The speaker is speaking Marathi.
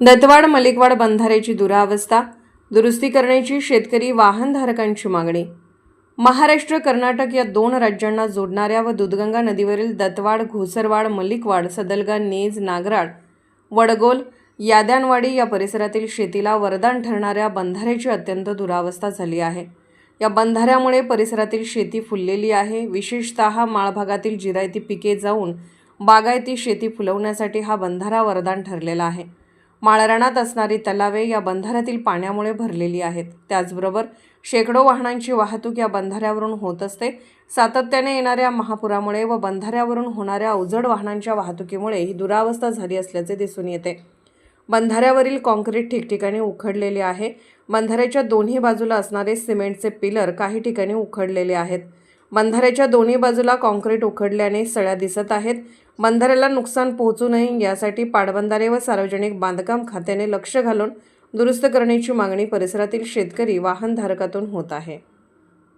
दत्तवाड मलिकवाड बंधाऱ्याची दुरावस्था दुरुस्ती करण्याची शेतकरी वाहनधारकांची मागणी. महाराष्ट्र कर्नाटक या दोन राज्यांना जोडणाऱ्या व दुधगंगा नदीवरील दत्तवाड घोसरवाड मलिकवाड सदलगा नेज नागराळ वडगोल याद्यानवाडी या परिसरातील शेतीला वरदान ठरणाऱ्या बंधाऱ्याची अत्यंत दुरावस्था झाली आहे. या बंधाऱ्यामुळे परिसरातील शेती फुललेली आहे. विशेषतः माळभागातील जिरायती पिके जाऊन बागायती शेती फुलवण्यासाठी हा बंधारा वरदान ठरलेला आहे. माळराणात असणारी तलावे या बंधाऱ्यातील पाण्यामुळे भरलेली आहेत. त्याचबरोबर शेकडो वाहनांची वाहतूक या बंधाऱ्यावरून होत असते. सातत्याने येणाऱ्या महापुरामुळे व बंधाऱ्यावरून होणाऱ्या अवजड वाहनांच्या वाहतुकीमुळे ही दुरावस्था झाली असल्याचे दिसून येते. बंधाऱ्यावरील काँक्रीट ठिकठिकाणी उखडलेले आहे. बंधाऱ्याच्या दोन्ही बाजूला असणारे सिमेंटचे पिलर काही ठिकाणी उखडलेले आहेत. बंधाऱ्याच्या दोन्ही बाजूला काँक्रीट उखडल्याने सळ्या दिसत आहेत. बंधाऱ्याला नुकसान पोहोचू नये यासाठी पाटबंधारे व सार्वजनिक बांधकाम खात्याने लक्ष घालून दुरुस्त करण्याची मागणी परिसरातील शेतकरी वाहनधारकातून होत आहे.